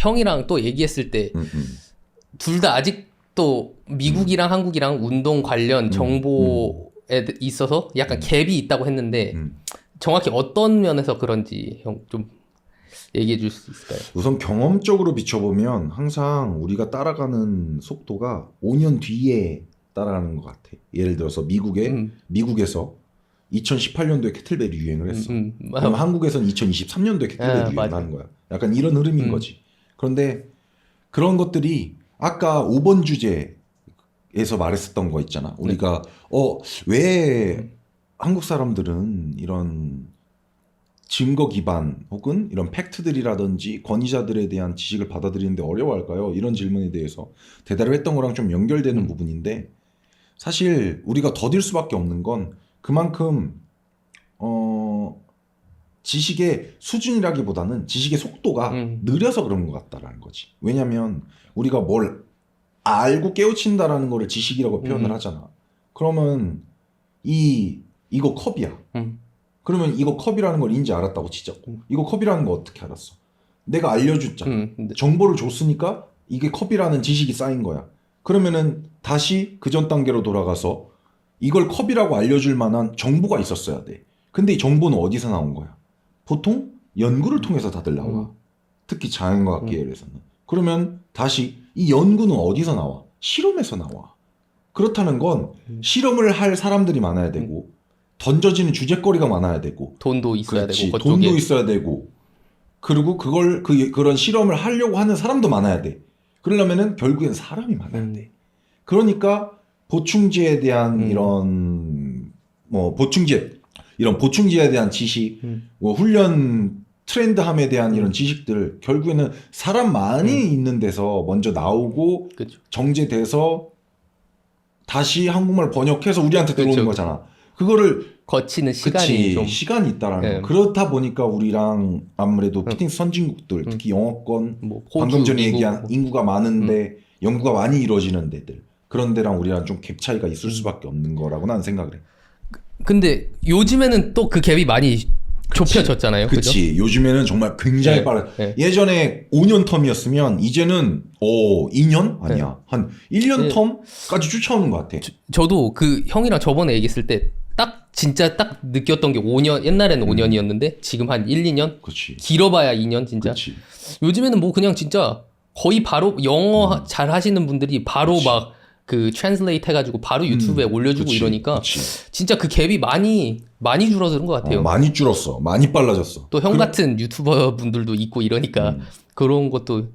형이랑 또 얘기했을 때 음, 음. 둘다 아직도 미국이랑 한국이랑 운동 관련 정보에 있어서 약간 갭이 있다고 했는데 음. 정확히 어떤 면에서 그런지 형 좀 얘기해 줄 수 있을까요? 우선 경험적으로 비춰보면 항상 우리가 따라가는 속도가 5년 뒤에 따라가는 것 같아. 예를 들어서 미국에 음, 미국에서 2018년도에 캐틀벨이 유행을 했어. 음, 음, 그럼 한국에서는 2023년도에 캐틀벨이 아. 유행하는 거야. 약간 이런 흐름인 음. 거지. 그런데 그런 것들이 아까 5번 주제에서 말했었던 거 있잖아. 우리가 어왜 한국 사람들은 이런 증거 기반 혹은 이런 팩트들이라든지 권위자들에 대한 지식을 받아들이는데 어려워할까요? 이런 질문에 대해서 대답을 했던 거랑 좀 연결되는 음. 부분인데 사실 우리가 더딜 수밖에 없는 건 그만큼 어 지식의 수준이라기보다는 지식의 속도가 음. 느려서 그런 것 같다라는 거지. 왜냐하면 우리가 뭘 알고 깨우친다라는 거를 지식이라고 표현을 음. 하잖아. 그러면 이 이거 컵이야. 음, 그러면 이거 컵이라는 걸 인지 알았다고 치자. 음. 이거 컵이라는 거 어떻게 알았어? 내가 알려줬잖아. 음, 근데- 정보를 줬으니까 이게 컵이라는 지식이 쌓인 거야. 그러면은 다시 그 전 단계로 돌아가서 이걸 컵이라고 알려줄 만한 정보가 있었어야 돼. 근데 이 정보는 어디서 나온 거야? 보통 연구를 통해서 다들 나와. 음. 특히 자연과학 계열에서는. 그러면 다시 이 연구는 어디서 나와? 실험에서 나와. 그렇다는 건 음. 실험을 할 사람들이 많아야 되고 던져지는 주제거리가 많아야 되고 돈도 있어야 그렇지. 되고 그쪽에 돈도 있어야 되고 그리고 그걸 그 그런 실험을 하려고 하는 사람도 많아야 돼. 그러려면은 결국엔 사람이 많아야 음. 돼. 그러니까 보충제에 대한 음. 이런 뭐 보충제 이런 보충제에 대한 지식, 음. 뭐 훈련 트렌드함에 대한 이런 지식들 결국에는 사람 많이 음. 있는 데서 먼저 나오고 그죠. 정제돼서 다시 한국말 번역해서 우리한테 들어오는 그쵸. 거잖아. 그거를 거치는 시간이 그치, 좀 시간이 있다라는 예. 거. 그렇다 보니까 우리랑 아무래도 음. 피트니스 선진국들, 음. 특히 영어권, 뭐 호주, 방금 전에 미국, 얘기한 뭐. 인구가 많은데 연구가 많이 이루어지는 데들. 그런 데랑 우리랑 좀 갭 차이가 있을 음. 수밖에 없는 거라고 나는 생각을 해. 근데 요즘에는 또 그 갭이 많이 좁혀졌잖아요. 그죠? 그치. 요즘에는 정말 굉장히 네, 빠르. 네. 예전에 5년 텀이었으면 이제는 어 2년 아니야 한 1년 네. 텀까지 쫓아오는 것 같아. 저 도 그 형이랑 저번에 얘기했을 때 딱 진짜 딱 느꼈던 게 5년 옛날에는 음. 5년이었는데 지금 한 1, 2년 그렇지. 길어봐야 2년 진짜. 그렇지. 요즘에는 뭐 그냥 진짜 거의 바로 영어 음. 하- 잘 하시는 분들이 바로 그치. 막 그 트랜슬레이트 해가지고 바로 유튜브에 음, 올려주고 그치, 이러니까 그치. 진짜 그 갭이 많이 많이 줄어드는 것 같아요. 어, 많이 줄었어. 많이 빨라졌어. 또형 그- 같은 유튜버 분들도 있고 이러니까 음. 그런 것도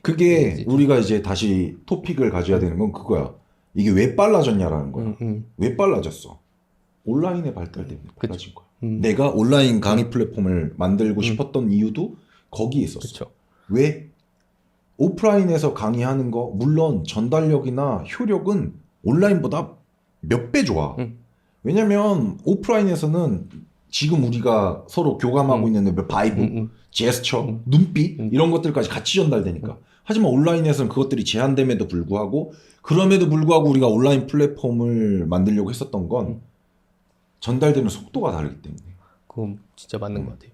그게 이제- 우리가 이제 다시 토픽을 가져야 되는 건 그거야. 이게 왜 빨라졌냐라는 거야. 음, 음, 왜 빨라졌어? 온라인의 발달 때문에. 빨라진 거야. 음, 내가 온라인 강의 플랫폼을 만들고 음. 싶었던 이유도 거기에 있었어. 그렇죠. 왜? 오프라인에서 강의하는 거 물론 전달력이나 효력은 온라인보다 몇 배 좋아. 음. 왜냐면 오프라인에서는 지금 우리가 서로 교감하고 음. 있는 그 바이브, 음, 음. 제스처, 음. 눈빛 음. 이런 것들까지 같이 전달되니까. 하지만 온라인에서는 그것들이 제한됨에도 불구하고 그럼에도 불구하고 우리가 온라인 플랫폼을 만들려고 했었던 건 음. 전달되는 속도가 다르기 때문에. 그건 진짜 맞는 음. 것 같아요.